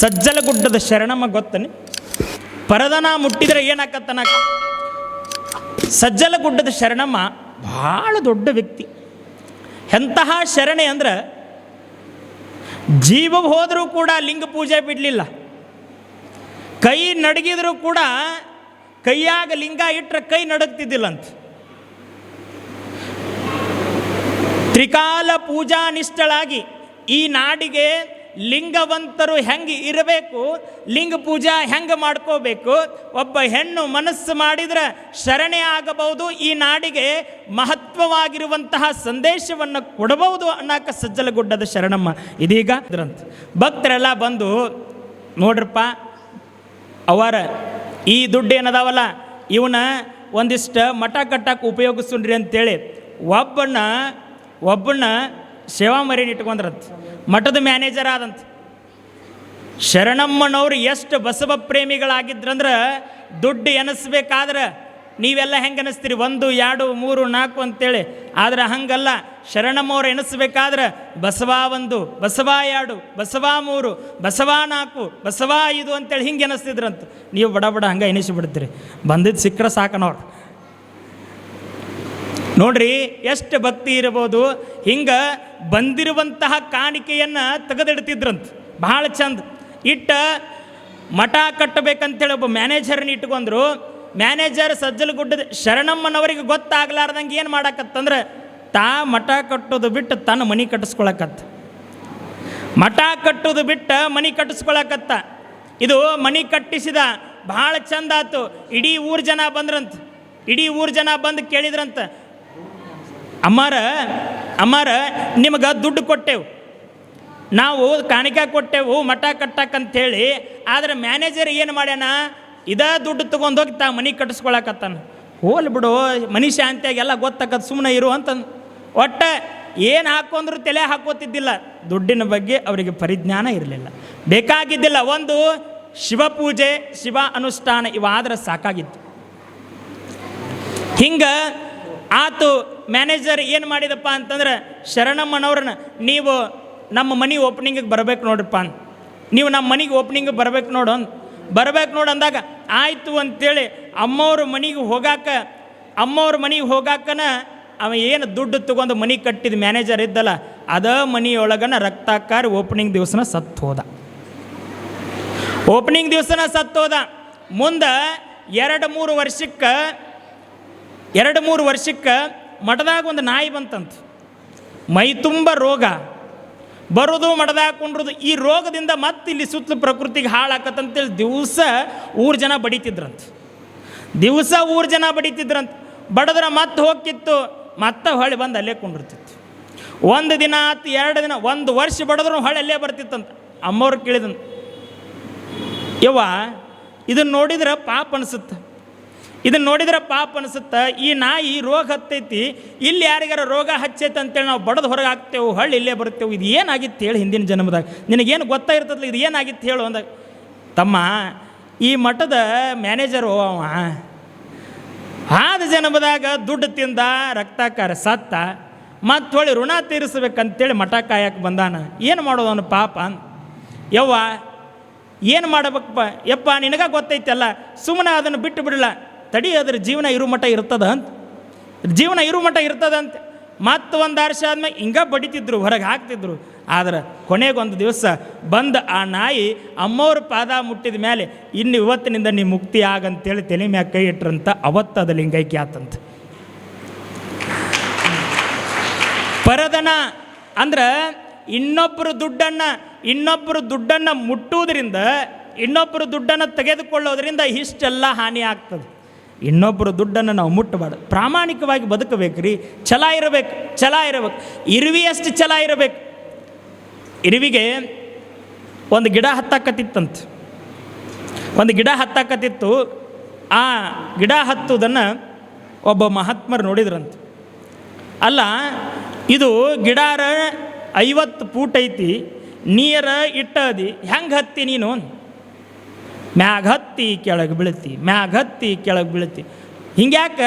ಸಜ್ಜಲಗುಡ್ಡದ ಶರಣಮ್ಮ ಗೊತ್ತನಿ? ಪರದನ ಮುಟ್ಟಿದ್ರೆ ಏನಾಕತ್ತನ? ಸಜ್ಜಲಗುಡ್ಡದ ಶರಣಮ್ಮ ಭಾಳ ದೊಡ್ಡ ವ್ಯಕ್ತಿ. ಎಂತಹ ಶರಣೆ ಅಂದ್ರೆ ಜೀವ ಹೋದರೂ ಕೂಡ ಲಿಂಗ ಪೂಜೆ ಬಿಡಲಿಲ್ಲ. ಕೈ ನಡಗಿದ್ರು ಕೂಡ ಕೈಯಾಗ ಲಿಂಗ ಇಟ್ಟರೆ ಕೈ ನಡಗ್ತಿದ್ದಿಲ್ಲಂತ. ತ್ರಿಕಾಲ ಪೂಜಾ ನಿಷ್ಠಳಾಗಿ ಈ ನಾಡಿಗೆ ಲಿಂಗವಂತರು ಹೆಂಗೆ ಇರಬೇಕು, ಲಿಂಗ ಪೂಜಾ ಹೆಂಗೆ ಮಾಡ್ಕೋಬೇಕು, ಒಬ್ಬ ಹೆಣ್ಣು ಮನಸ್ಸು ಮಾಡಿದ್ರೆ ಶರಣೆ ಆಗಬಹುದು, ಈ ನಾಡಿಗೆ ಮಹತ್ವವಾಗಿರುವಂತಹ ಸಂದೇಶವನ್ನು ಕೊಡಬಹುದು ಅನ್ನಕ ಸಜ್ಜಲಗುಡ್ಡದ ಶರಣಮ್ಮ. ಇದೀಗ ಭಕ್ತರೆಲ್ಲ ಬಂದು, ನೋಡ್ರಪ್ಪ, ಅವರ ಈ ದುಡ್ಡು ಏನದಾವಲ್ಲ ಇವನ ಒಂದಿಷ್ಟು ಮಠ ಕಟ್ಟಕ್ಕೆ ಉಪಯೋಗಿಸ್ರಿ ಅಂತೇಳಿ, ಒಬ್ಬನ ಒಬ್ಬನ ಸೇವಾ ಮರಿನ ಇಟ್ಕೊಂಡ್ರಂತ, ಮಠದ ಮ್ಯಾನೇಜರ್ ಆದಂತ. ಶರಣಮ್ಮನವ್ರು ಎಷ್ಟು ಬಸವ ಪ್ರೇಮಿಗಳಾಗಿದ್ರಂದ್ರೆ ದುಡ್ಡು ಎನಿಸ್ಬೇಕಾದ್ರೆ ನೀವೆಲ್ಲ ಹೆಂಗೆ ಅನಿಸ್ತೀರಿ ಒಂದು, ಎರಡು, ಮೂರು, ನಾಲ್ಕು ಅಂತೇಳಿ. ಆದ್ರೆ ಹಂಗಲ್ಲ, ಶರಣಮ್ಮವ್ರು ಎನಿಸ್ಬೇಕಾದ್ರೆ ಬಸವ ಒಂದು, ಬಸವ ಎರಡು, ಬಸವ ಮೂರು, ಬಸವ ನಾಲ್ಕು, ಬಸವ ಐದು ಅಂತೇಳಿ ಹಿಂಗೆ ಎನಿಸ್ತಿದ್ರಂತ. ನೀವು ಬಡ ಬಡ ಹಂಗೆ ಎನಿಸಿಬಿಡ್ತೀರಿ. ಬಂದಿದ್ದು ಸಿಕ್ಕರೆ ಸಾಕನವ್ರು. ನೋಡ್ರಿ ಎಷ್ಟು ಭಕ್ತಿ ಇರಬಹುದು ಹಿಂಗೆ ಬಂದಿರುವಂತಹ ಕಾಣಿಕೆಯನ್ನು ತೆಗೆದಿಡ್ತಿದ್ರಂತ. ಭಾಳ ಚಂದ. ಇಟ್ಟ ಮಠ ಕಟ್ಟಬೇಕಂತೇಳಿ ಒಬ್ಬ ಮ್ಯಾನೇಜರ್ನ ಇಟ್ಕೊಂಡ್ರು. ಮ್ಯಾನೇಜರ್ ಸಜ್ಜಲಗುಡ್ಡದ ಶರಣಮ್ಮನವರಿಗೆ ಗೊತ್ತಾಗ್ಲಾರ್ದಂಗೆ ಏನು ಮಾಡಾಕತ್ತಂದ್ರೆ, ತಾ ಮಠ ಕಟ್ಟೋದು ಬಿಟ್ಟು ತನ್ನ ಮನೆ ಕಟ್ಟಿಸ್ಕೊಳಕತ್ತ. ಮಠ ಕಟ್ಟೋದು ಬಿಟ್ಟು ಮನೆ ಕಟ್ಟಿಸ್ಕೊಳಕತ್ತ. ಇದು ಮನೆ ಕಟ್ಟಿಸಿದ ಭಾಳ ಚಂದ ಆತು. ಇಡೀ ಊರು ಜನ ಬಂದ್ರಂತ. ಇಡೀ ಊರು ಜನ ಬಂದು ಕೇಳಿದ್ರಂತ. ಅಮ್ಮಾರ ಅಮ್ಮಾರ, ನಿಮಗೆ ದುಡ್ಡು ಕೊಟ್ಟೆವು. ನಾವು ಕಾಣಿಕೆ ಕೊಟ್ಟೆವು, ಮಠ ಕಟ್ಟಕ್ಕಂಥೇಳಿ ಆದರೆ ಮ್ಯಾನೇಜರ್ ಏನು ಮಾಡ್ಯಾನ? ಇದ ದುಡ್ಡು ತೊಗೊಂಡೋಗಿ ತಾ ಮನೆ ಕಟ್ಟಿಸ್ಕೊಳಕತ್ತಾನ ಹೋಲ್ ಬಿಡು, ಮನಿ ಶಾಂತಿಯಾಗೆಲ್ಲ ಗೊತ್ತಾಕತ್ ಸುಮ್ಮನೆ ಇರು ಅಂತ ಒಟ್ಟ ಏನು ಹಾಕೊಂಡ್ರು ತಲೆ ಹಾಕೋತಿದ್ದಿಲ್ಲ. ದುಡ್ಡಿನ ಬಗ್ಗೆ ಅವರಿಗೆ ಪರಿಜ್ಞಾನ ಇರಲಿಲ್ಲ. ಬೇಕಾಗಿದ್ದಿಲ್ಲ. ಒಂದು ಶಿವಪೂಜೆ ಶಿವ ಅನುಷ್ಠಾನ ಇವಾದ್ರೆ ಸಾಕಾಗಿತ್ತು. ಹಿಂಗೆ ಆತು ಮ್ಯಾನೇಜರ್ ಏನು ಮಾಡಿದಪ್ಪ ಅಂತಂದ್ರೆ ಶರಣಮ್ಮನವ್ರನ್ನ, ನೀವು ನಮ್ಮ ಮನೆ ಓಪನಿಂಗಿಗೆ ಬರಬೇಕು ನೋಡ್ರಪ್ಪ ಅಂತ ನೀವು ನಮ್ಮ ಮನೆಗೆ ಓಪನಿಂಗ್ ಬರ್ಬೇಕು ನೋಡು ಅಂತ ಬರ್ಬೇಕು ನೋಡು ಅಂದಾಗ, ಆಯಿತು ಅಂತೇಳಿ ಅಮ್ಮವ್ರ ಮನೆಗೆ ಹೋಗಾಕ, ಅಮ್ಮವ್ರ ಮನೆಗೆ ಹೋಗಾಕನ ಅವ ಏನು ದುಡ್ಡು ತಗೊಂಡು ಮನೆ ಕಟ್ಟಿದ ಮ್ಯಾನೇಜರ್ ಇದ್ದಲ್ಲ, ಅದ ಮನೆಯೊಳಗನ ರಕ್ತಾಕಾರ ಓಪನಿಂಗ್ ದಿವಸನ ಸತ್ತು ಹೋದ ಓಪನಿಂಗ್ ದಿವಸನ ಹೋದ ಮುಂದೆ ಎರಡು ಮೂರು ವರ್ಷಕ್ಕೆ, ಎರಡು ಮೂರು ವರ್ಷಕ್ಕೆ ಮಠದಾಗ ಒಂದು ನಾಯಿ ಬಂತಂತ. ಮೈ ತುಂಬ ರೋಗ. ಬರೋದು ಮಠದಾಗ ಕುಂಡ್ರದು ಈ ರೋಗದಿಂದ ಮತ್ತೆ ಇಲ್ಲಿ ಸುತ್ತಲೂ ಪ್ರಕೃತಿಗೆ ಹಾಳಾಕತ್ತಂತೇಳಿ ದಿವಸ ಊರು ಜನ ಬಡಿತಿದ್ರಂತ. ದಿವಸ ಊರು ಜನ ಬಡಿತಿದ್ರಂತ. ಬಡದ್ರ ಮತ್ತೆ ಹೋಗ್ತಿತ್ತು, ಮತ್ತೆ ಹೊಳೆ ಬಂದು ಅಲ್ಲೇ ಕುಂಡಿರ್ತಿತ್ತು. ಒಂದು ದಿನ ಆತು, ಎರಡು ದಿನ, ಒಂದು ವರ್ಷ ಬಡದ್ರು ಹೊಳೆ ಅಲ್ಲೇ ಬರ್ತಿತ್ತಂತ. ಅಮ್ಮವ್ರು ಕೇಳಿದಂತ ಯವ್ವ ಇದನ್ನು ನೋಡಿದ್ರೆ ಪಾಪ ಅನಿಸುತ್ತೆ. ಇದನ್ನು ನೋಡಿದ್ರೆ ಪಾಪ ಅನಿಸುತ್ತೆ, ಈ ನಾಯಿ ರೋಗ ಹತ್ತೈತಿ, ಇಲ್ಲಿ ಯಾರಿಗಾರ ರೋಗ ಹಚ್ಚೈತೆ ಅಂತೇಳಿ ನಾವು ಬಡದು ಹೊರಗೆ ಹಾಕ್ತೇವೆ ಹಳ್ಳಿ ಇಲ್ಲೇ ಬರ್ತೇವೆ ಇದು ಏನಾಗಿತ್ತು ಹೇಳಿ ಹಿಂದಿನ ಜನ್ಮದಾಗ? ನಿನಗೇನು ಗೊತ್ತಾಗಿರ್ತದಲ್ಲ, ಇದು ಏನಾಗಿತ್ತು ಹೇಳು ಅಂದಾಗ. ತಮ್ಮ, ಈ ಮಠದ ಮ್ಯಾನೇಜರು ಅವ. ಆದ ಜನ್ಮದಾಗ ದುಡ್ಡು ತಿಂದ, ರಕ್ತಾಕಾರ ಸತ್ತ, ಮತ್ತು ಹೊಳಿ ಋಣ ತೀರಿಸ್ಬೇಕಂತೇಳಿ ಮಠ ಕಾಯಕ್ಕೆ ಬಂದಾನ. ಏನು ಮಾಡೋದು ಅವನು ಪಾಪ. ಯವ್ವ, ಏನು ಮಾಡಬೇಕಪ್ಪ? ಯಪ್ಪ, ನಿನಗ ಗೊತ್ತೈತಲ್ಲ ಸುಮ್ಮನೆ ಅದನ್ನು ಬಿಟ್ಟು ಬಿಡಲ್ಲ ತಡಿ ಅದ್ರ ಜೀವನ ಇರು ಮಠ ಇರ್ತದ ಅಂತ ಜೀವನ ಇರು ಮಠ ಅಂತ ಮತ್ತು ಒಂದು ವರ್ಷ ಆದ್ಮೇಲೆ ಹಿಂಗ ಬಡಿತಿದ್ರು, ಹೊರಗೆ ಹಾಕ್ತಿದ್ರು. ಆದ್ರೆ ಕೊನೆಗೊಂದು ದಿವಸ ಬಂದ ಆ ನಾಯಿ ಅಮ್ಮವ್ರ ಪಾದ ಮುಟ್ಟಿದ ಮೇಲೆ ಇನ್ನು ಇವತ್ತಿನಿಂದ ನೀ ಮುಕ್ತಿ ಆಗಂತೇಳಿ ತಲೆ ಮ್ಯಾಗ ಕೈ ಇಟ್ರಂತ ಅವತ್ತು ಅದು ಲಿಂಗೈಕ್ಯ ಆತಂತ. ಪರದನ ಅಂದ್ರೆ ಇನ್ನೊಬ್ಬರು ದುಡ್ಡನ್ನು ಇನ್ನೊಬ್ಬರು ದುಡ್ಡನ್ನು ಮುಟ್ಟುವುದರಿಂದ ಇನ್ನೊಬ್ಬರು ದುಡ್ಡನ್ನು ತೆಗೆದುಕೊಳ್ಳೋದ್ರಿಂದ ಇಷ್ಟೆಲ್ಲ ಹಾನಿ ಆಗ್ತದೆ. ಇನ್ನೊಬ್ಬರು ದುಡ್ಡನ್ನು ನಾವು ಮುಟ್ಟಬಾರ್ದು. ಪ್ರಾಮಾಣಿಕವಾಗಿ ಬದುಕಬೇಕು ರೀ ಛಲ ಇರಬೇಕು ಛಲ ಇರಬೇಕು. ಇರುವಿಯಷ್ಟು ಛಲ ಇರಬೇಕು. ಇರುವಿಗೆ ಒಂದು ಗಿಡ ಹತ್ತಾಕತ್ತಿತ್ತಂತ. ಒಂದು ಗಿಡ ಹತ್ತಾಕತ್ತಿತ್ತು. ಆ ಗಿಡ ಹತ್ತುವುದನ್ನು ಒಬ್ಬ ಮಹಾತ್ಮರು ನೋಡಿದ್ರಂತ. ಅಲ್ಲ, ಇದು ಗಿಡಾರ ಐವತ್ತು ಪೂಟ್ ಐತಿ, ನೀರ ಇಟ್ಟದಿ ಹೆಂಗೆ ಹತ್ತಿ ನೀನು ಮ್ಯಾಗ ಹತ್ತಿ ಕೆಳಗೆ ಬೀಳ್ತಿ, ಮ್ಯಾಗ ಹತ್ತಿ ಕೆಳಗೆ ಬೀಳ್ತಿ. ಹಿಂಗ್ಯಾಕ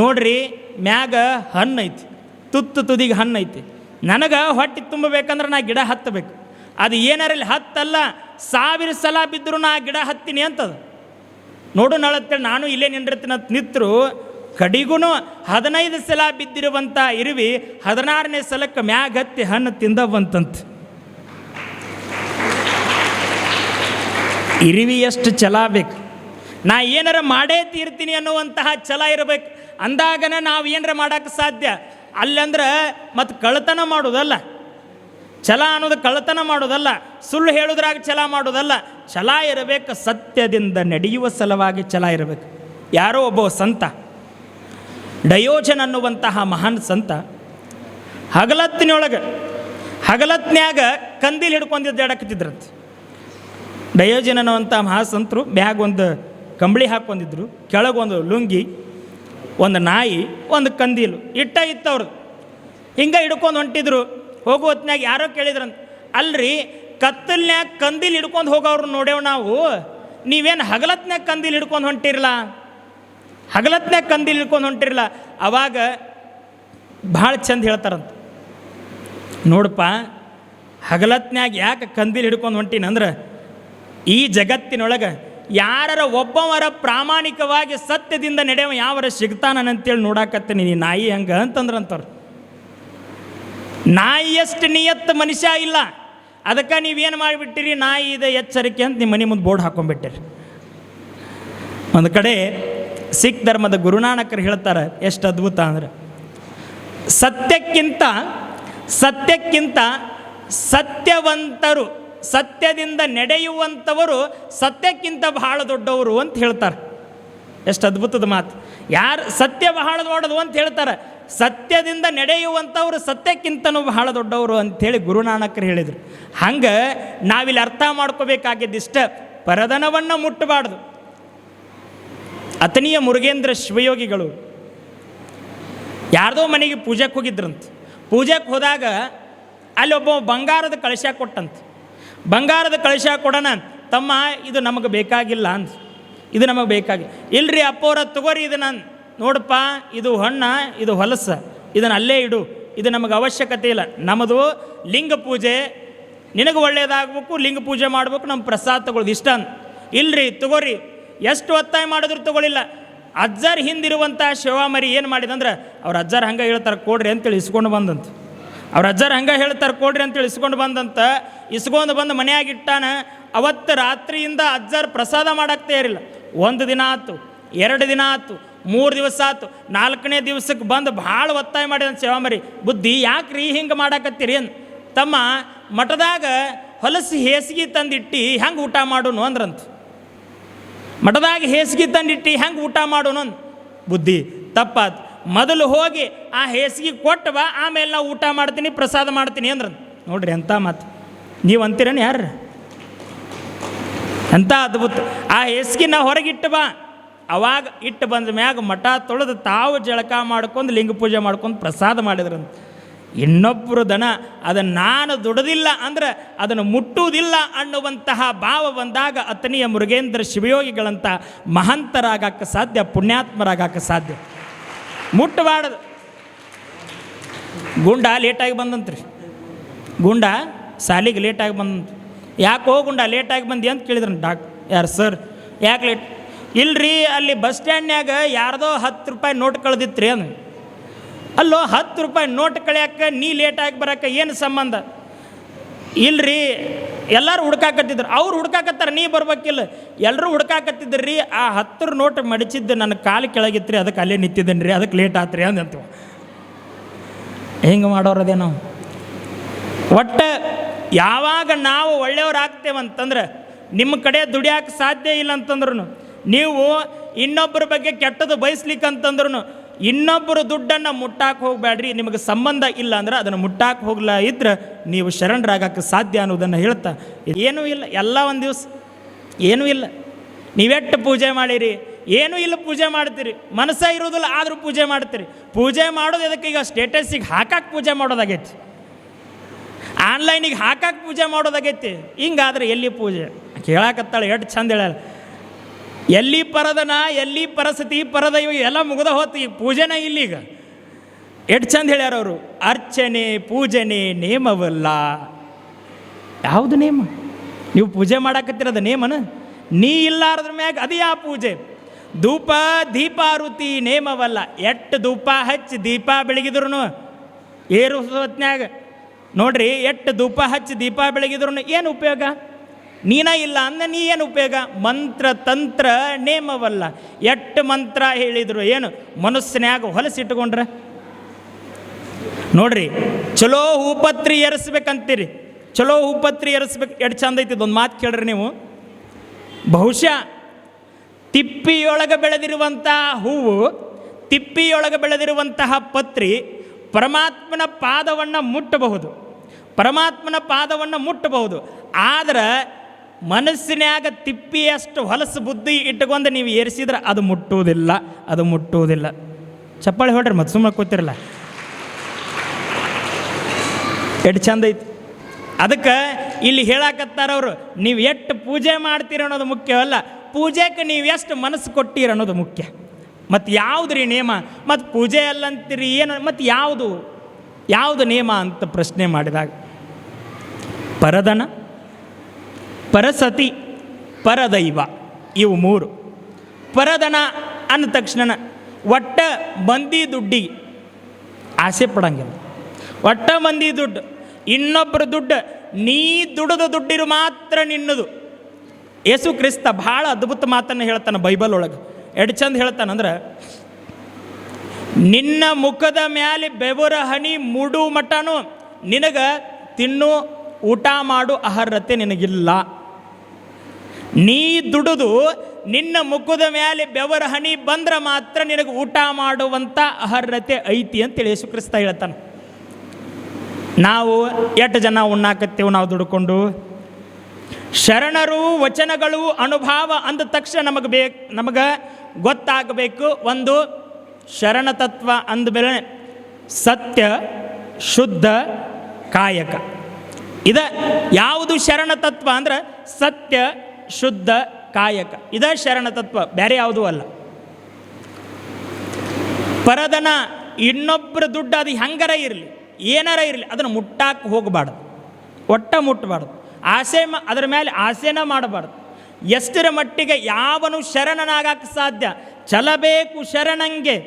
ನೋಡ್ರಿ, ಮ್ಯಾಗ ಹಣ್ಣು ಐತಿ, ತುತ್ತು ತುದಿಗೆ ಹಣ್ಣು ಐತಿ. ನನಗೆ ಹೊಟ್ಟೆ ತುಂಬಬೇಕಂದ್ರೆ ನಾ ಗಿಡ ಹತ್ತಬೇಕು. ಅದು ಏನಾರ ಇಲ್ಲಿ ಹತ್ತಲ್ಲ, ಸಾವಿರ ಸಲ ಬಿದ್ದರೂ ನಾ ಗಿಡ ಹತ್ತೀನಿ ಅಂತದು. ನೋಡು ನಳತ್ತೇಳಿ, ನಾನು ಇಲ್ಲೇ ನಿಂಡಿರ್ತೀನಿ ಅಂತ ನಿಂತರು ಕಡಿಗೂ ಹದಿನೈದು ಸಲ ಬಿದ್ದಿರುವಂಥ ಇರುವಿ, ಹದಿನಾರನೇ ಸಲಕ್ಕೆ ಮ್ಯಾಗ ಹತ್ತಿ ಹಣ್ಣು ತಿಂದವಂತಂತೆ. ಇರುವಿ ಎಷ್ಟು ಛಲ ಬೇಕು. ನಾ ಏನಾರ ಮಾಡೇ ತೀರ್ತೀನಿ ಅನ್ನುವಂತಹ ಛಲ ಇರಬೇಕು. ಅಂದಾಗನ ನಾವು ಏನಾರ ಮಾಡೋಕ್ಕೆ ಸಾಧ್ಯ? ಅಲ್ಲಂದ್ರೆ ಮತ್ತು ಕಳ್ತನ ಮಾಡೋದಲ್ಲ. ಛಲ ಅನ್ನೋದು ಕಳ್ಳತನ ಮಾಡೋದಲ್ಲ. ಸುಳ್ಳು ಹೇಳೋದ್ರಾಗ ಛಲ ಮಾಡೋದಲ್ಲ. ಛಲ ಇರಬೇಕು ಸತ್ಯದಿಂದ ನಡೆಯುವ ಸಲುವಾಗಿ ಛಲ ಇರಬೇಕು. ಯಾರೋ ಒಬ್ಬ ಸಂತ. ಡಯೋಜನ್ ಅನ್ನುವಂತಹ ಮಹಾನ್ ಸಂತ. ಹಗಲತ್ತಿನೊಳಗೆ, ಹಗಲತ್ನ್ಯಾಗ ಕಂದಿಲಿ ಹಿಡ್ಕೊಂಡಿದ್ದು ಎಡಕತ್ತಿದ್ರಂತೆ. ಡಯೋಜನ್ ಅನ್ನುವಂಥ ಮಹಾಸಂತರು ಬ್ಯಾಗ್ ಒಂದು ಕಂಬಳಿ ಹಾಕ್ಕೊಂಡಿದ್ರು ಕೆಳಗೊಂದು ಲುಂಗಿ, ಒಂದು ನಾಯಿ, ಒಂದು ಕಂದೀಲು ಇಟ್ಟ ಇತ್ತವ್ರು ಹಿಂಗೆ ಹಿಡ್ಕೊಂಡು ಹೊಂಟಿದ್ರು. ಹೋಗೋ ಹೊತ್ನ್ಯಾಗ ಯಾರೋ ಕೇಳಿದ್ರಂತ, ಅಲ್ರಿ, ಕತ್ತಲ್ನ್ಯಾಗ ಕಂದೀಲ್ ಹಿಡ್ಕೊಂಡು ಹೋಗೋರು ನೋಡೇವು ನಾವು. ನೀವೇನು ಹಗಲತ್ನ್ಯಾಗ ಕಂದೀಲ್ ಹಿಡ್ಕೊಂಡು ಹೊಂಟಿರಲ್ಲ ಹಗಲತ್ನ್ಯಾಗ ಕಂದೀಲ್ ಹಿಡ್ಕೊಂಡು ಹೊಂಟಿರಲ್ಲ ಅವಾಗ ಭಾಳ ಚಂದ ಹೇಳ್ತಾರಂತ. ನೋಡಪ್ಪ ಹಗಲತ್ನ್ಯಾಗ ಯಾಕೆ ಕಂದೀಲ್ ಹಿಡ್ಕೊಂಡು ಹೊಂಟೀನಂದ್ರೆ ಈ ಜಗತ್ತಿನೊಳಗೆ ಯಾರರ ಒಬ್ಬವರ ಪ್ರಾಮಾಣಿಕವಾಗಿ ಸತ್ಯದಿಂದ ನಡೆಯವ ಯಾವರ ಸಿಗ್ತಾನಂತೇಳಿ ನೋಡಾಕತ್ತೀನಿ ನೀ ನಾಯಿ ಹಂಗೆ ಅಂತಂದ್ರಂತವ್ರು. ನಾಯಿಯಷ್ಟು ನಿಯತ್ತು ಮನುಷ್ಯ ಇಲ್ಲ. ಅದಕ್ಕೆ ನೀವೇನು ಮಾಡಿಬಿಟ್ಟಿರಿ? ನಾಯಿ ಇದೆ ಎಚ್ಚರಿಕೆ ಅಂತ ನಿಮ್ಮ ಮನೆ ಮುಂದೆ ಬೋರ್ಡ್ ಹಾಕೊಂಡ್ಬಿಟ್ಟಿರಿ. ಒಂದು ಕಡೆ ಸಿಖ್ ಧರ್ಮದ ಗುರುನಾನಕರು ಹೇಳ್ತಾರೆ, ಎಷ್ಟು ಅದ್ಭುತ ಅಂದ್ರೆ, ಸತ್ಯಕ್ಕಿಂತ ಸತ್ಯಕ್ಕಿಂತ ಸತ್ಯವಂತರು ಸತ್ಯದಿಂದ ನಡೆಯುವಂಥವರು ಸತ್ಯಕ್ಕಿಂತ ಬಹಳ ದೊಡ್ಡವರು ಅಂತ ಹೇಳ್ತಾರೆ. ಎಷ್ಟು ಅದ್ಭುತದ ಮಾತು. ಯಾರು ಸತ್ಯ ಬಹಳ ದೊಡ್ಡದು ಅಂತ ಹೇಳ್ತಾರೆ. ಸತ್ಯದಿಂದ ನಡೆಯುವಂಥವ್ರು ಸತ್ಯಕ್ಕಿಂತನೂ ಬಹಳ ದೊಡ್ಡವರು ಅಂಥೇಳಿ ಗುರುನಾನಕರು ಹೇಳಿದರು. ಹಂಗೆ ನಾವಿಲ್ಲಿ ಅರ್ಥ ಮಾಡ್ಕೋಬೇಕಾಗಿದ್ದಿಷ್ಟ ಪರದನವನ್ನು ಮುಟ್ಟಬಾರ್ದು. ಅತನಿಯ ಮುರುಗೇಂದ್ರ ಶಿವಯೋಗಿಗಳು ಯಾರ್ದೋ ಮನೆಗೆ ಪೂಜೆಗೆ ಹೋಗಿದ್ರಂತ. ಪೂಜೆಗೆ ಹೋದಾಗ ಅಲ್ಲಿ ಒಬ್ಬ ಬಂಗಾರದ ಕಳಶ ಕೊಟ್ಟಂತ. ಬಂಗಾರದ ಕಳಶ ಕೊಡೋಣ ತಮ್ಮ, ಇದು ನಮಗೆ ಬೇಕಾಗಿಲ್ಲ ಅಂತ ಇದು ನಮಗೆ ಬೇಕಾಗಿ. ಇಲ್ರಿ ಅಪ್ಪವ್ರ ತಗೋರಿ ಇದನ್ನ ನೋಡಪ್ಪ, ಇದು ಹಣ್ಣ, ಇದು ಹೊಲಸ. ಇದನ್ನು ಅಲ್ಲೇ ಇಡು. ಇದು ನಮಗೆ ಅವಶ್ಯಕತೆ ಇಲ್ಲ. ನಮ್ಮದು ಲಿಂಗ ಪೂಜೆ. ನಿನಗೆ ಒಳ್ಳೇದಾಗಬೇಕು, ಲಿಂಗ ಪೂಜೆ ಮಾಡಬೇಕು, ನಮ್ಮ ಪ್ರಸಾದ ತಗೊಳ್ಳೋದು ಇಷ್ಟ ಅಂತ ಇಲ್ರಿ, ತಗೋರಿ. ಎಷ್ಟು ಒತ್ತಾಯ ಮಾಡಿದ್ರು ತಗೊಳ್ಳಿಲ್ಲ ಅಜ್ಜರ್ ಹಿಂದಿರುವಂಥ ಶಿವಮರಿ ಏನು ಮಾಡಿದಂದ್ರೆ, ಅವ್ರ ಅಜ್ಜರ್ ಹಂಗೆ ಹೇಳ್ತಾರೆ, ಕೊಡ್ರಿ ಅಂತೇಳಿ ಇಸ್ಕೊಂಡು ಬಂದಂತ. ಅವ್ರ ಅಜ್ಜರ್ ಹಂಗೆ ಹೇಳ್ತಾರೆ, ಕೊಡ್ರಿ ಅಂತೇಳಿ ಇಸ್ಕೊಂಡು ಬಂದಂತ, ಇಸ್ಕೊಂಡು ಬಂದು ಮನೆಯಾಗಿಟ್ಟಾನ ಅವತ್ತು ರಾತ್ರಿಯಿಂದ ಅಜ್ಜರ್ ಪ್ರಸಾದ ಮಾಡಕ್ಕೆ ಇರಲಿಲ್ಲ ಒಂದು ದಿನ ಆಯ್ತು ಎರಡು ದಿನ ಆತು, ಮೂರು ದಿವಸ ಆಯ್ತು ನಾಲ್ಕನೇ ದಿವಸಕ್ಕೆ ಬಂದು ಭಾಳ ಒತ್ತಾಯ ಮಾಡಿದಂತ ಶಿವಮರಿ. ಬುದ್ಧಿ ಯಾಕೆ ರೀ ಹಿಂಗೆ ಮಾಡಾಕತ್ತೀರಿ? ಅಂತ ತಮ್ಮ ಮಠದಾಗ ಹೊಲಸು ಹೇಸಿಗೆ ತಂದಿಟ್ಟು ಹೆಂಗೆ ಊಟ ಮಾಡೋನು ಅಂದ್ರಂತ. ಮಠದಾಗ ಹೇಸಿಗೆ ತಂದಿಟ್ಟು ಹೆಂಗೆ ಊಟ ಮಾಡೋನು ಅಂತ ಬುದ್ಧಿ, ತಪ್ಪಾತ್. ಮೊದಲು ಹೋಗಿ ಆ ಹೇಸಿಗೆ ಕೊಟ್ಟು ಬಾ, ಆಮೇಲೆ ನಾವು ಊಟ ಮಾಡ್ತೀನಿ, ಪ್ರಸಾದ ಮಾಡ್ತೀನಿ ಅಂದ್ರೆ ನೋಡ್ರಿ ಎಂಥ ಮಾತು. ನೀವು ಅಂತೀರೇನು ಯಾರು? ಎಂಥ ಅದ್ಭುತ. ಆ ಹೇಸಿಗೆ ಹೊರಗಿಟ್ಟು ಬಾ. ಅವಾಗ ಇಟ್ಟು ಬಂದ ಮ್ಯಾಗ ಮಠ ತೊಳೆದು ತಾವು ಜಳಕ ಮಾಡ್ಕೊಂಡು ಲಿಂಗ ಪೂಜೆ ಮಾಡ್ಕೊಂಡು ಪ್ರಸಾದ ಮಾಡಿದ್ರಂತ. ಇನ್ನೊಬ್ಬರು ದನ ಅದನ್ನು ನಾನು ದುಡದಿಲ್ಲ ಅಂದ್ರೆ ಅದನ್ನು ಮುಟ್ಟುವುದಿಲ್ಲ ಅನ್ನುವಂತಹ ಭಾವ ಬಂದಾಗ ಅತನಿಯ ಮೃಗೇಂದ್ರ ಶಿವಯೋಗಿಗಳಂತ ಮಹಂತರಾಗಕ್ಕೆ ಸಾಧ್ಯ ಪುಣ್ಯಾತ್ಮರಾಗಕ್ಕೆ ಸಾಧ್ಯ. ಮುಟ್ಟಬಾರ್ದು. ಗುಂಡ ಲೇಟಾಗಿ ಬಂದಂತ್ರಿ. ಗುಂಡ ಸಾಲಿಗೆ ಲೇಟಾಗಿ ಬಂದಂತ ಯಾಕೋ ಗುಂಡ ಲೇಟಾಗಿ ಬಂದಿ ಅಂತ ಕೇಳಿದ್ರು ಡಾಕ್, ಯಾರು ಸರ್? ಯಾಕೆ ಲೇಟ್? ಇಲ್ರಿ, ಅಲ್ಲಿ ಬಸ್ ಸ್ಟ್ಯಾಂಡ್ನ್ಯಾಗ ಯಾರ್ದೋ ಹತ್ತು ರೂಪಾಯಿ ನೋಟ್ ಕಳೆದಿತ್ರಿ ಅಂದ್ರೆ ಅಲ್ಲೋ ಹತ್ತು ರೂಪಾಯಿ ನೋಟ್ ಕಳ್ಯಾಕ ನೀ ಲೇಟಾಗಿ ಬರಕ್ಕೆ ಏನು ಸಂಬಂಧ? ಇಲ್ರಿ ಎಲ್ಲರೂ ಹುಡ್ಕಾಕತ್ತಿದ್ರು. ಅವ್ರು ಹುಡ್ಕಾಕತ್ತಾರ, ನೀ ಬರ್ಬೇಕಿಲ್ಲ. ಎಲ್ಲರೂ ಹುಡ್ಕಾಕತ್ತಿದ್ರಿ. ರೀ ಆ ಹತ್ತರ ನೋಟ್ ಮಡಿಚಿದ್ದು ನನ್ನ ಕಾಲು ಕೆಳಗಿತ್ರಿ, ಅದಕ್ಕೆ ಅಲ್ಲೇ ನಿಂತಿದ್ದೇನೆ ರೀ ಅದಕ್ಕೆ ಲೇಟ್ ಆತ್ರಿ ಅಂದಂತ ಹಿಂಗೆ ಮಾಡೋರದೇ ನಾವು? ಒಟ್ಟು ಯಾವಾಗ ನಾವು ಒಳ್ಳೆಯವ್ರಾಗ್ತೇವಂತಂದ್ರೆ ನಿಮ್ಮ ಕಡೆ ದುಡಿಯೋಕೆ ಸಾಧ್ಯ ಇಲ್ಲ ಅಂತಂದ್ರೂ ನೀವು ಇನ್ನೊಬ್ಬರ ಬಗ್ಗೆ ಕೆಟ್ಟದ್ದು ಬಯಸ್ಲಿಕ್ಕೆ ಅಂತಂದ್ರೂ ಇನ್ನೊಬ್ಬರು ದುಡ್ಡನ್ನು ಮುಟ್ಟಾಕೆ ಹೋಗಬೇಡ್ರಿ ನಿಮಗೆ ಸಂಬಂಧ ಇಲ್ಲ ಅಂದ್ರೆ ಅದನ್ನು ಮುಟ್ಟಾಕೆ ಹೋಗ್ಲಾ ಇದ್ರೆ ನೀವು ಶರಣರಾಗಕ್ಕೆ ಸಾಧ್ಯ ಅನ್ನೋದನ್ನು ಹೇಳ್ತಾ. ಏನೂ ಇಲ್ಲ, ಎಲ್ಲ ಒಂದು ದಿವಸ. ಏನೂ ಇಲ್ಲ. ನೀವೆಟ್ಟು ಪೂಜೆ ಮಾಡಿರಿ. ಏನೂ ಇಲ್ಲ ಪೂಜೆ ಮಾಡ್ತೀರಿ. ಮನಸ್ಸೇ ಇರೋದಿಲ್ಲ ಆದರೂ ಪೂಜೆ ಮಾಡ್ತೀರಿ. ಪೂಜೆ ಮಾಡೋದು ಅದಕ್ಕೆ ಈಗ ಸ್ಟೇಟಸ್ಸಿಗೆ ಹಾಕಕ್ಕೆ ಪೂಜೆ ಮಾಡೋದಾಗೈತಿ. ಆನ್ಲೈನಿಗೆ ಹಾಕಕ್ಕೆ ಪೂಜೆ ಮಾಡೋದಾಗೈತಿ. ಹಿಂಗಾದ್ರೆ ಎಲ್ಲಿ ಪೂಜೆ? ಕೇಳಾಕತ್ತಾಳೆ, ಎಷ್ಟು ಚಂದ ಹೇಳ ಎಲ್ಲಿ ಪರದನ, ಎಲ್ಲಿ ಪರಸತಿ ಪರದೈವ ಎಲ್ಲ ಮುಗಿದ ಹೋತು ಪೂಜೆನ ಇಲ್ಲಿಗ. ಎಷ್ಟು ಚಂದ ಹೇಳ್ಯಾರ ಅವರು? ಅರ್ಚನೆ, ಪೂಜನೆ ನೇಮವಲ್ಲ. ಯಾವುದು ನೇಮ? ನೀವು ಪೂಜೆ ಮಾಡಾಕತ್ತಿರೋದ ನೇಮನ? ನೀ ಇಲ್ಲಾರದ್ರ ಮ್ಯಾಗ ಅದು ಯಾವ ಪೂಜೆ? ಧೂಪ, ದೀಪಾರುತಿ ನೇಮವಲ್ಲ. ಎಟ್ಟು ಧೂಪ ಹಚ್ಚಿ ದೀಪ ಬೆಳಗಿದ್ರು ಏರು ಹೊತ್ನ್ಯಾಗ. ನೋಡ್ರಿ ಎಟ್ಟು ಧೂಪ ಹಚ್ಚಿ ದೀಪ ಬೆಳಗಿದ್ರು ಏನು ಉಪಯೋಗ? ನೀನ ಇಲ್ಲ ಅಂದ ನೀ ಏನು ಉಪಯೋಗ? ಮಂತ್ರ, ತಂತ್ರ, ನೇಮವಲ್ಲ. ಎಷ್ಟು ಮಂತ್ರ ಹೇಳಿದರು ಏನು? ಮನಸ್ಸಿನ್ಯಾಗ ಹೊಲಸಿಟ್ಕೊಂಡ್ರೆ ನೋಡ್ರಿ, ಚಲೋ ಹೂಪತ್ರಿ ಏರಿಸ್ಬೇಕಂತೀರಿ ಚಲೋ ಉಪತ್ರಿ ಏರಿಸ್ಬೇಕು ಎಷ್ಟು ಚಂದ ಐತಿ ಒಂದು ಮಾತು ಕೇಳ್ರಿ ನೀವು. ಬಹುಶಃ, ತಿಪ್ಪಿಯೊಳಗೆ ಬೆಳೆದಿರುವಂತಹ ಹೂವು, ತಿಪ್ಪಿಯೊಳಗೆ ಬೆಳೆದಿರುವಂತಹ ಪತ್ರಿ ಪರಮಾತ್ಮನ ಪಾದವನ್ನು ಮುಟ್ಟಬಹುದು. ಪರಮಾತ್ಮನ ಪಾದವನ್ನು ಮುಟ್ಟಬಹುದು. ಆದ್ರೆ ಮನಸ್ಸಿನ್ಯಾಗ ತಿಪ್ಪಿಯಷ್ಟು ಹೊಲಸು ಬುದ್ಧಿ ಇಟ್ಟುಕೊಂಡು ನೀವು ಏರಿಸಿದ್ರೆ ಅದು ಮುಟ್ಟುವುದಿಲ್ಲ ಅದು ಮುಟ್ಟುವುದಿಲ್ಲ. ಚಪ್ಪಾಳೆ ಹೊಡ್ರಿ ಮತ್ತು ಸುಮ್ಮನೆ ಕೂತಿರಲ್ಲ. ಎಷ್ಟು ಚಂದ ಐತಿ. ಅದಕ್ಕೆ ಇಲ್ಲಿ ಹೇಳಾಕತ್ತಾರ ಅವರು, ನೀವು ಎಷ್ಟು ಪೂಜೆ ಮಾಡ್ತೀರಿ ಅನ್ನೋದು ಮುಖ್ಯವಲ್ಲ ಪೂಜೆಗೆ ನೀವು ಎಷ್ಟು ಮನಸ್ಸು ಕೊಟ್ಟಿರ ಅನ್ನೋದು ಮುಖ್ಯ. ಮತ್ತು ಯಾವುದು ರೀ ನಿಯಮ? ಮತ್ತು ಪೂಜೆ ಅಲ್ಲಂತೀರಿ, ಏನು ಮತ್ತು ಯಾವುದು ಯಾವುದು ನಿಯಮ ಅಂತ ಪ್ರಶ್ನೆ ಮಾಡಿದಾಗ ಪರದನ ಪರಸತಿ, ಪರದೈವ, ಇವು ಮೂರು. ಪರದನ ಅಂದ ತಕ್ಷಣ ಒಟ್ಟ ಮಂದಿ ದುಡ್ಡಿಗೆ ಆಸೆ ಪಡಂಗಿಲ್ಲ. ಒಟ್ಟ ಮಂದಿ ದುಡ್ಡು ಇನ್ನೊಬ್ಬರ ದುಡ್ಡು, ನೀ ದುಡಿದ ದುಡ್ಡಿರು ಮಾತ್ರ ನಿನ್ನದು. ಯೇಸು ಕ್ರಿಸ್ತ ಭಾಳ ಅದ್ಭುತ ಮಾತನ್ನು ಹೇಳ್ತಾನೆ ಬೈಬಲ್ ಒಳಗೆ. ಎಡ್ ಚಂದ ಹೇಳ್ತಾನಂದ್ರೆ, ನಿನ್ನ ಮುಖದ ಮ್ಯಾಲೆ ಬೆವರ ಹನಿ ಮೂಡು ಮಟನು ನಿನಗ ತಿನ್ನು, ಊಟ ಮಾಡು ಅರ್ಹತೆ ನಿನಗಿಲ್ಲ. ನೀ ದುಡಿದು ನಿನ್ನ ಮುಖದ ಮೇಲೆ ಬೆವರ ಹನಿ ಬಂದ್ರೆ ಮಾತ್ರ ನಿನಗೆ ಊಟ ಮಾಡುವಂಥ ಅರ್ಹತೆ ಐತಿ ಅಂತೇಳಿ ಯೇಸು ಕ್ರಿಸ್ತ ಹೇಳ್ತಾನೆ. ನಾವು ಎಷ್ಟು ಜನ ಉಣ್ಣಾಕತ್ತೇವು ನಾವು ದುಡ್ಕೊಂಡು? ಶರಣರು ವಚನಗಳು ಅನುಭವ ಅಂದ ತಕ್ಷಣ ನಮಗೆ ಬೇಕು, ನಮಗೆ ಗೊತ್ತಾಗಬೇಕು ಒಂದು ಶರಣ ತತ್ವ ಅಂದಮೇಲೆ ಸತ್ಯ, ಶುದ್ಧ, ಕಾಯಕ. ಇದ ಯಾವುದು ಶರಣ ತತ್ವ ಅಂದ್ರೆ ಸತ್ಯ ಶುದ್ಧ ಕಾಯಕ. ಇದ ಶರಣ ತತ್ವ ಬೇರೆ ಯಾವುದೂ ಅಲ್ಲ. ಪರದನ ಇನ್ನೊಬ್ಬರ ದುಡ್ಡು ಅದು ಹೆಂಗಾರ ಇರಲಿ, ಏನಾರ ಇರಲಿ, ಅದನ್ನು ಮುಟ್ಟಾಕ ಹೋಗಬಾರ್ದು. ಒಟ್ಟ ಮುಟ್ಟಬಾರ್ದು ಆಸೆ ಮ, ಅದರ ಮೇಲೆ ಆಸೆನ ಮಾಡಬಾರ್ದು. ಎಷ್ಟರ ಮಟ್ಟಿಗೆ ಯಾವನು ಶರಣನಾಗಕ್ಕೆ ಸಾಧ್ಯ? ಚಲಬೇಕು ಶರಣಂಗೆ.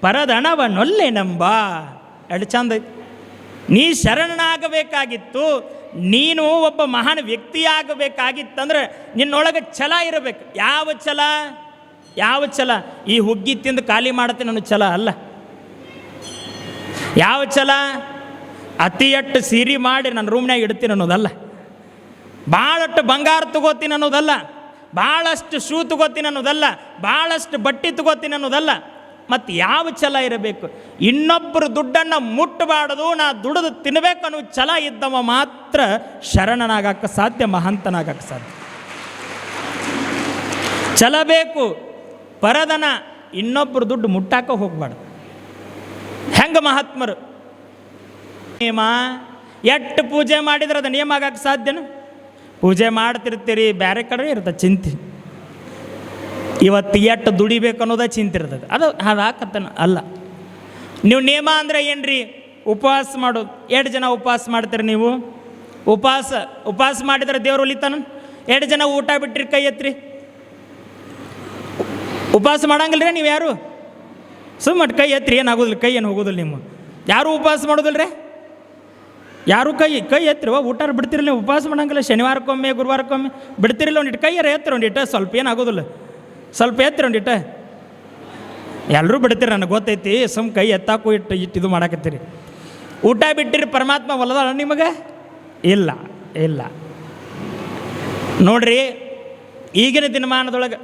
ಪರದಣವನೊಲ್ಲೆ ನಂಬ ಎರಡು ಚಂದ ನೀ ಶರಣನಾಗಬೇಕಾಗಿತ್ತು ನೀನು ಒಬ್ಬ ಮಹಾನ್ ವ್ಯಕ್ತಿಯಾಗಬೇಕಾಗಿತ್ತಂದ್ರೆ ನಿನ್ನೊಳಗೆ ಛಲ ಇರಬೇಕು. ಯಾವ ಛಲ? ಯಾವ ಛಲ? ಈ ಹುಗ್ಗಿ ತಿಂದು ಖಾಲಿ ಮಾಡುತ್ತೆ ನನ್ನ ಛಲ ಅಲ್ಲ. ಯಾವ ಛಲ? ಅತಿ ಎಟ್ಟು ಸೀರೆ ಮಾಡಿ ನನ್ನ ರೂಮ್ನಾಗ ಇಡ್ತೀನಿ ಅನ್ನೋದಲ್ಲ. ಭಾಳಷ್ಟು ಬಂಗಾರ ತಗೋತೀನಿ ಅನ್ನೋದಲ್ಲ. ಭಾಳಷ್ಟು ಶೂ ತಗೋತೀನಿ ಅನ್ನೋದಲ್ಲ. ಭಾಳಷ್ಟು ಬಟ್ಟೆ ತಗೋತೀನಿ ಅನ್ನೋದಲ್ಲ. ಮತ್ತು ಯಾವ ಛಲ ಇರಬೇಕು? ಇನ್ನೊಬ್ಬರು ದುಡ್ಡನ್ನು ಮುಟ್ಟಬಾರ್ದು ನಾ ದುಡಿದು ತಿನ್ನಬೇಕು ಅನ್ನೋ ಛಲ ಇದ್ದವ ಮಾತ್ರ ಶರಣನಾಗಕ್ಕೆ ಸಾಧ್ಯ ಮಹಂತನಾಗಕ್ಕೆ ಸಾಧ್ಯ. ಛಲ ಬೇಕು ಪರದನ ಇನ್ನೊಬ್ಬರು ದುಡ್ಡು ಮುಟ್ಟಾಕ ಹೋಗ್ಬಾರ್ದು. ಹೆಂಗೆ ಮಹಾತ್ಮರು? ನಿಯಮ ಎಟ್ಟು ಪೂಜೆ ಮಾಡಿದ್ರೆ ಅದು ನಿಯಮ ಆಗಕ್ಕೆ ಸಾಧ್ಯನ? ಪೂಜೆ ಮಾಡ್ತಿರ್ತೀರಿ ಬೇರೆ ಕಡೆ ಇರುತ್ತೆ ಚಿಂತೆ. ಇವತ್ತು ಎಟ್ಟು ದುಡಿಬೇಕು ಅನ್ನೋದೇ ಚಿಂತೆ ಇರ್ತದೆ. ಅದು ಅದಾಕತ್ತನ ಅಲ್ಲ. ನೀವು ನಿಯಮ ಅಂದರೆ ಏನ್ರಿ? ಉಪವಾಸ ಮಾಡೋದು ಎರಡು ಜನ ಉಪವಾಸ ಮಾಡ್ತೀರಿ ನೀವು? ಉಪವಾಸ ಉಪವಾಸ ಮಾಡಿದ್ರೆ ದೇವ್ರು ಒಲಿತಾನ? ಎರಡು ಜನ ಊಟ ಬಿಟ್ಟಿರಿ ಕೈ ಎತ್ರಿ? ಉಪವಾಸ ಮಾಡಂಗಿಲ್ರಿ ನೀವು ಯಾರು? ಸುಮ್ಮನೆ ಕೈ ಎತ್ರಿ ಏನಾಗೋದಿಲ್ಲ ಕೈ ಏನು ಹೋಗೋದಿಲ್ಲ ನಿಮ್ಮ ಯಾರು ಉಪವಾಸ ಮಾಡೋದಿಲ್ಲ ರೀ ಯಾರು ಕೈ ಕೈ ಎತ್ತಿರುವ ಊಟ ಬಿಡ್ತಿರಲಿಲ್ಲ ಉಪವಾಸ ಮಾಡಂಗಿಲ್ಲ, ಶನಿವಾರಕ್ಕೊಮ್ಮೆ, ಗುರುವಾರಕ್ಕೊಮ್ಮೆ ಬಿಡ್ತಿರಲಿಲ್ಲ ಒಂದಿಟ್ಟು ಕೈಯಾರ ಎತ್ತರ ಒಂದಿಟ್ಟು ಸ್ವಲ್ಪ ಏನಾಗೋದಿಲ್ಲ ಸ್ವಲ್ಪ ಎತ್ತರ ಒಂದಿಟ್ಟು ಎಲ್ಲರೂ ಬಿಡ್ತೀರಿ ನನಗೆ ಗೊತ್ತೈತಿ, ಸುಮ್ ಕೈ ಎತ್ತಾಕು ಇಟ್ಟು ಇಟ್ಟು ಇದು ಮಾಡಾಕತ್ತೀರಿ. ಊಟ ಬಿಟ್ಟಿರಿ, ಪರಮಾತ್ಮ ಒಲದಾಳ ನಿಮಗೆ? ಇಲ್ಲ ಇಲ್ಲ. ನೋಡ್ರಿ, ಈಗಿನ ದಿನಮಾನದೊಳಗೆ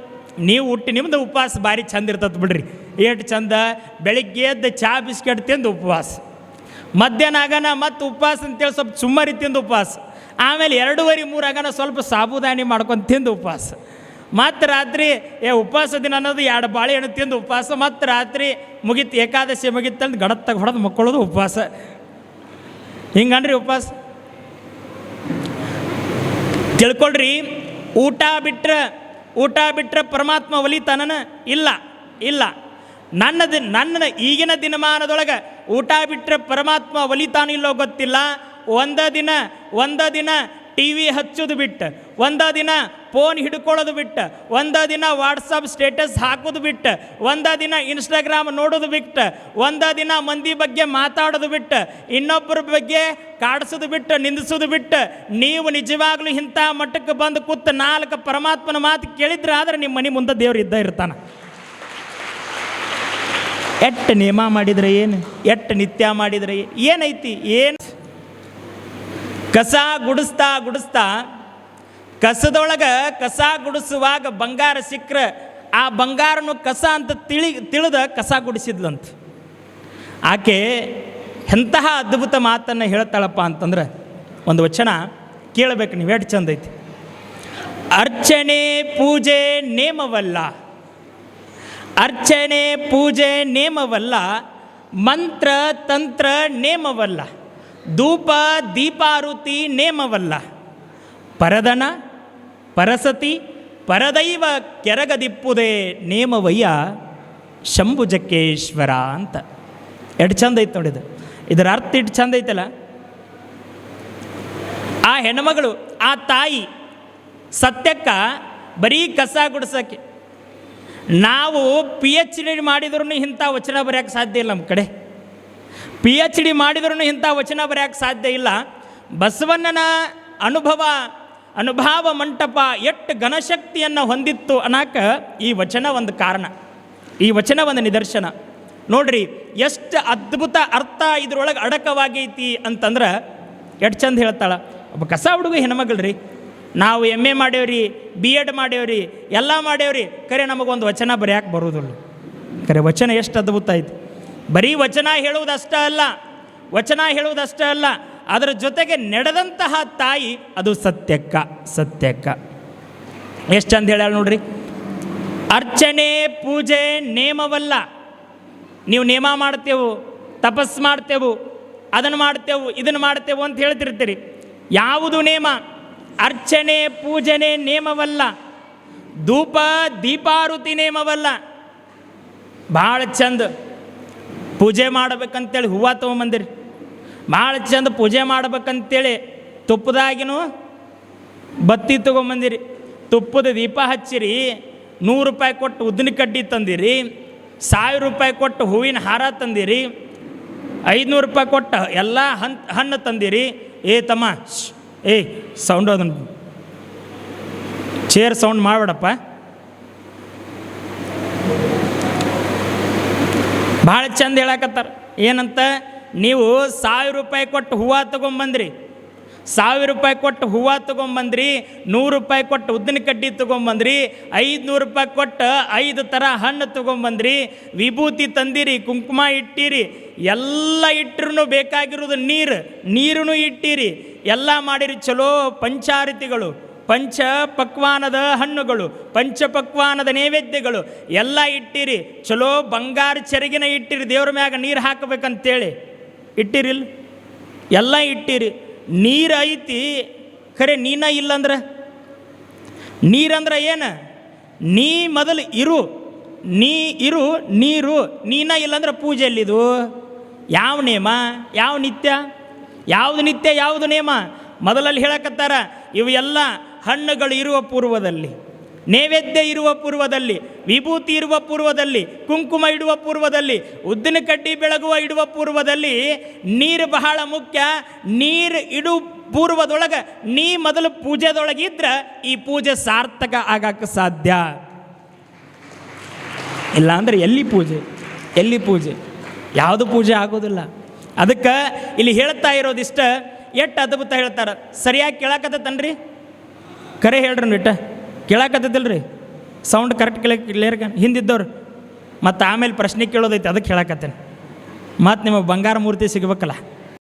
ನೀವು ಹುಟ್ಟಿ ನಿಮ್ದು ಉಪವಾಸ ಭಾರಿ ಚಂದ ಇರ್ತದೆ ಬಿಡ್ರಿ. ಏಟು ಚಂದ, ಬೆಳಿಗ್ಗೆ ಎದ್ದು ಚಹಾ ಬಿಸ್ಕೆಟ್ ತಿಂದು ಉಪವಾಸ. ಮಧ್ಯಾಹ್ನ ಆಗನ ಮತ್ತು ಉಪವಾಸ ಅಂತೇಳಿ ಸ್ವಲ್ಪ ಸುಮ್ಮರಿ ತಿಂದು ಉಪವಾಸ. ಆಮೇಲೆ ಎರಡೂವರೆ ಮೂರಾಗನ ಸ್ವಲ್ಪ ಸಾಬುದಾನಿ ಮಾಡ್ಕೊಂಡು ತಿಂದು ಉಪವಾಸ. ಮತ್ತು ರಾತ್ರಿ, ಏ ಉಪವಾಸ ದಿನ ಅನ್ನೋದು ಎರಡು ಬಾಳೆಹಣ್ಣು ತಿಂದು ಉಪವಾಸ ಮತ್ತು ರಾತ್ರಿ ಮುಗಿತು, ಏಕಾದಶಿ ಮುಗಿತಂದು ಗಡತ್ತಾಗ ಹೊಡೆದು ಮಕ್ಕಳೋದು ಉಪವಾಸ. ಹಿಂಗನ್ರಿ ಉಪವಾಸ? ತಿಳ್ಕೊಳ್ರಿ, ಊಟ ಬಿಟ್ರೆ ಊಟ ಬಿಟ್ರೆ ಪರಮಾತ್ಮ ಒಲಿತಾನನ ಇಲ್ಲ ಇಲ್ಲ. ನನ್ನ ದಿನ, ನನ್ನ ಈಗಿನ ದಿನಮಾನದೊಳಗೆ ಊಟ ಬಿಟ್ಟರೆ ಪರಮಾತ್ಮ ಒಲಿತಾನಿಲ್ಲೋ ಗೊತ್ತಿಲ್ಲ. ಒಂದ ದಿನ ಒಂದ ದಿನ ಟಿ ವಿ ಹಚ್ಚೋದು ಬಿಟ್ಟು, ಒಂದ ದಿನ ಫೋನ್ ಹಿಡ್ಕೊಳ್ಳೋದು ಬಿಟ್ಟು, ಒಂದ ದಿನ ವಾಟ್ಸಪ್ ಸ್ಟೇಟಸ್ ಹಾಕೋದು ಬಿಟ್ಟು, ಒಂದ ದಿನ ಇನ್ಸ್ಟಾಗ್ರಾಮ್ ನೋಡೋದು ಬಿಟ್ಟು, ಒಂದ ದಿನ ಮಂದಿ ಬಗ್ಗೆ ಮಾತಾಡೋದು ಬಿಟ್ಟು, ಇನ್ನೊಬ್ಬರ ಬಗ್ಗೆ ಕಾಡಿಸೋದು ಬಿಟ್ಟು, ನಿಂದಿಸೋದು ಬಿಟ್ಟು. ನೀವು ನಿಜವಾಗ್ಲೂ ಇಂಥ ಮಟ್ಟಕ್ಕೆ ಬಂದು ಕೂತು ನಾಲ್ಕು ಪರಮಾತ್ಮನ ಮಾತು ಕೇಳಿದ್ರೆ ಆದರೆ ನಿಮ್ಮ ಮನೆ ಮುಂದೆ ದೇವ್ರು ಇದ್ದ ಇರ್ತಾನೆ. ಎಟ್ಟು ನಿಯಮ ಮಾಡಿದರೆ ಏನು? ಎಟ್ಟು ನಿತ್ಯ ಮಾಡಿದರೆ ಏನೈತಿ? ಏನು? ಕಸ ಗುಡಿಸ್ತಾ ಗುಡಿಸ್ತಾ ಕಸದೊಳಗೆ ಕಸ ಗುಡಿಸುವಾಗ ಬಂಗಾರ ಸಿಕ್ಕರೆ, ಆ ಬಂಗಾರನು ಕಸ ಅಂತ ತಿಳಿ, ತಿಳಿದ ಕಸ ಗುಡಿಸಿದ್ಲಂತ. ಆಕೆ ಎಂತಹ ಅದ್ಭುತ ಮಾತನ್ನು ಹೇಳ್ತಾಳಪ್ಪ ಅಂತಂದ್ರೆ ಒಂದು ವಚನ ಕೇಳಬೇಕು ನೀವು, ಎಷ್ಟು ಚಂದ ಐತಿ. ಅರ್ಚನೆ ಪೂಜೆ ನೇಮವಲ್ಲ, ಅರ್ಚನೆ ಪೂಜೆ ನೇಮವಲ್ಲ, ಮಂತ್ರ ತಂತ್ರ ನೇಮವಲ್ಲ. ಧೂಪ, ದೀಪಾರುತಿ ನೇಮವಲ್ಲ. ಪರದನ, ಪರಸತಿ, ಪರದೈವ ಕೆರಗದಿಪ್ಪುದೇ ನೇಮವಯ್ಯ ಶಂಭುಜಕ್ಕೇಶ್ವರ ಅಂತ. ಎಷ್ಟು ಚಂದ ಐತೆ ನೋಡಿದು ಇದರ ಅರ್ಥ ಇಟ್ಟು ಚಂದ ಐತಲ್ಲ? ಆ ಹೆಣ್ಮಗಳು, ಆ ತಾಯಿ ಸತ್ಯಕ್ಕ ಬರೀ ಕಸ ಗುಡಿಸೋಕ್ಕೆ. ನಾವು ಪಿ ಎಚ್ ಡಿ ಮಾಡಿದ್ರೂ ಇಂಥ ವಚನ ಬರೆಯೋಕ್ಕೆ ಸಾಧ್ಯ ಇಲ್ಲ ನಮ್ಮ ಕಡೆ. ಪಿ ಎಚ್ ಡಿ ಮಾಡಿದ್ರೂ ಇಂಥ ವಚನ ಬರೆಯೋಕ್ಕೆ ಸಾಧ್ಯ ಇಲ್ಲ. ಬಸವಣ್ಣನ ಅನುಭವ, ಅನುಭಾವ ಮಂಟಪ ಎಷ್ಟು ಘನಶಕ್ತಿಯನ್ನು ಹೊಂದಿತ್ತು ಅನ್ನಕ ಈ ವಚನ ಒಂದು ಕಾರಣ. ಈ ವಚನ ಒಂದು ನಿದರ್ಶನ. ನೋಡ್ರಿ, ಎಷ್ಟು ಅದ್ಭುತ ಅರ್ಥ ಇದ್ರೊಳಗೆ ಅಡಕವಾಗೈತಿ ಅಂತಂದ್ರೆ ಎಷ್ಟು ಚಂದ ಹೇಳ್ತಾಳೆ. ಒಬ್ಬ ಕಸ ಹುಡುಗ ಹೆಣ್ಮಗಳ್ರಿ, ನಾವು ಎಂ ಎ ಮಾಡೇವ್ರಿ ಬಿ ಎಡ್ ಮಾಡೇವ್ರಿ ಎಲ್ಲ ಮಾಡೇವ್ರಿ ಕರೆ ನಮಗೊಂದು ವಚನ ಬರೆಯಕ್ಕೆ ಬರೋದಿಲ್ಲ. ಕರೆ ವಚನ ಎಷ್ಟು ಅದ್ಭುತ ಐತಿ. ಬರೀ ವಚನ ಹೇಳುವುದಷ್ಟೇ ಅಲ್ಲ, ವಚನ ಹೇಳುವುದಷ್ಟೇ ಅಲ್ಲ, ಅದರ ಜೊತೆಗೆ ನಡೆದಂತಹ ತಾಯಿ ಅದು ಸತ್ಯಕ್ಕ ಸತ್ಯಕ್ಕ. ಎಷ್ಟು ಚಂದ ಹೇಳ ನೋಡ್ರಿ. ಅರ್ಚನೆ, ಪೂಜೆ, ನೇಮವಲ್ಲ. ನೀವು ನೇಮ ಮಾಡ್ತೇವು, ತಪಸ್ ಮಾಡ್ತೇವು ಅದನ್ನು ಮಾಡ್ತೇವು ಇದನ್ನು ಮಾಡ್ತೇವು ಅಂತ ಹೇಳ್ತಿರ್ತೀರಿ. ಯಾವುದು ನೇಮ? ಅರ್ಚನೆ, ಪೂಜನೆ ನೇಮವಲ್ಲ. ಧೂಪ, ದೀಪಾರುತಿ ನೇಮವಲ್ಲ. ಭಾಳ ಚಂದ. ಪೂಜೆ ಮಾಡ್ಬೇಕಂತೇಳಿ ಹೂವು ತೊಗೊಂಬಂದಿರಿ. ಭಾಳ ಚಂದ ಪೂಜೆ ಮಾಡ್ಬೇಕಂತೇಳಿ ತುಪ್ಪದಾಗಿನೂ ಬತ್ತಿ ತೊಗೊಂಬಂದಿರಿ. ತುಪ್ಪದ ದೀಪ ಹಚ್ಚಿರಿ, ನೂರು ರೂಪಾಯಿ ಕೊಟ್ಟು ಉದ್ದಿನ ಕಡ್ಡಿ ತಂದಿರಿ, ಸಾವಿರ ರೂಪಾಯಿ ಕೊಟ್ಟು ಹೂವಿನ ಹಾರ ತಂದಿರಿ, ಐದುನೂರು ರೂಪಾಯಿ ಕೊಟ್ಟು ಎಲ್ಲ ಹನ್, ಹಣ್ಣು ತಂದಿರಿ. ಏ ತಮ್ಮ ಏ ಸೌಂಡ್ ಅದನ್ನು ಚೇರ್ ಸೌಂಡ್ ಮಾಡಬೇಡಪ್ಪ. ಭಾಳ ಚಂದ ಹೇಳಕತ್ತಾರ. ಏನಂತ? ನೀವು ಸಾವಿರ ರೂಪಾಯಿ ಕೊಟ್ಟು ಹೂವು ತೊಗೊಂಬಂದ್ರಿ. ಸಾವಿರ ರೂಪಾಯಿ ಕೊಟ್ಟು ಹೂವು ತೊಗೊಂಬಂದ್ರಿ, ನೂರು ರೂಪಾಯಿ ಕೊಟ್ಟು ಉದ್ದಿನ ಕಡ್ಡಿ ತೊಗೊಂಬಂದ್ರಿ, ಐದುನೂರು ರೂಪಾಯಿ ಕೊಟ್ಟು ಐದು ಥರ ಹಣ್ಣು ತೊಗೊಂಬಂದ್ರಿ, ವಿಭೂತಿ ತಂದಿರಿ, ಕುಂಕುಮ ಇಟ್ಟಿರಿ, ಎಲ್ಲ ಇಟ್ಟರೂ ಬೇಕಾಗಿರೋದು ನೀರು ನೀರನ್ನು ಇಟ್ಟಿರಿ, ಎಲ್ಲ ಮಾಡಿರಿ ಚಲೋ ಪಂಚಾರತಿಗಳು. ಪಂಚ ಪಕ್ವಾನದ ಹಣ್ಣುಗಳು, ಪಂಚ ಪಕ್ವಾನದ ನೈವೇದ್ಯಗಳು ಎಲ್ಲ ಇಟ್ಟಿರಿ. ಚಲೋ ಬಂಗಾರ ಚೆರಗಿನ ಇಟ್ಟಿರಿ. ದೇವ್ರ ಮ್ಯಾಗ ನೀರು ಹಾಕಬೇಕಂತೇಳಿ. ಇಟ್ಟಿರಿಲ್? ಎಲ್ಲ ಇಟ್ಟಿರಿ. ನೀರು ಐತಿ. ಖರೆ ನೀನ ಇಲ್ಲಂದ್ರೆ? ನೀರಂದ್ರೆ ಏನು? ನೀ ಮೊದಲು ಇರು. ನೀ ಇರು, ನೀರು, ನೀನ ಇಲ್ಲಂದ್ರೆ ಪೂಜೆ ಎಲ್ಲಿದು? ಯಾವ ನೇಮ? ಯಾವ ನಿತ್ಯ? ಯಾವುದು ನಿತ್ಯ, ಯಾವುದು ನೇಮ? ಮೊದಲಲ್ಲಿ ಹೇಳಕತ್ತಾರ, ಇವು ಎಲ್ಲ ಹಣ್ಣುಗಳು ಇರುವ ಪೂರ್ವದಲ್ಲಿ, ನೈವೇದ್ಯ ಇರುವ ಪೂರ್ವದಲ್ಲಿ, ವಿಭೂತಿ ಇರುವ ಪೂರ್ವದಲ್ಲಿ, ಕುಂಕುಮ ಇಡುವ ಪೂರ್ವದಲ್ಲಿ ಉದ್ದಿನ ಕಡ್ಡಿ ಬೆಳಗುವ ಇಡುವ ಪೂರ್ವದಲ್ಲಿ ನೀರು ಬಹಳ ಮುಖ್ಯ. ನೀರು ಇಡು ಪೂರ್ವದೊಳಗೆ, ನೀ ಮೊದಲು ಪೂಜೆದೊಳಗಿದ್ರೆ ಈ ಪೂಜೆ ಸಾರ್ಥಕ ಆಗಕ್ಕೆ ಸಾಧ್ಯ. ಇಲ್ಲ ಎಲ್ಲಿ ಪೂಜೆ? ಎಲ್ಲಿ ಪೂಜೆ? ಯಾವುದು ಪೂಜೆ ಆಗೋದಿಲ್ಲ. ಅದಕ್ಕೆ ಇಲ್ಲಿ ಹೇಳ್ತಾ ಇರೋದಿಷ್ಟ, ಎಷ್ಟು ಅದ್ಭುತ ಹೇಳ್ತಾರೆ. ಸರಿಯಾಗಿ ಕೇಳಾಕತ್ತನ್ರಿ ಕರೆ ಹೇಳ್ರಿ ನಿಟ್ಟ ರೀ ಸೌಂಡ್ ಕರೆಕ್ಟ್ ಕೇಳಕ್ಕೆ ಕ್ಲಿಯರ್ ಹಿಂದಿದ್ದವ್ರು. ಮತ್ತು ಆಮೇಲೆ ಪ್ರಶ್ನೆ ಕೇಳೋದೈತೆ ಅದಕ್ಕೆ ಹೇಳಕತ್ತೇನೆ. ಮತ್ತು ನಿಮಗೆ ಬಂಗಾರ ಮೂರ್ತಿ ಸಿಗ್ಬೇಕಲ್ಲ.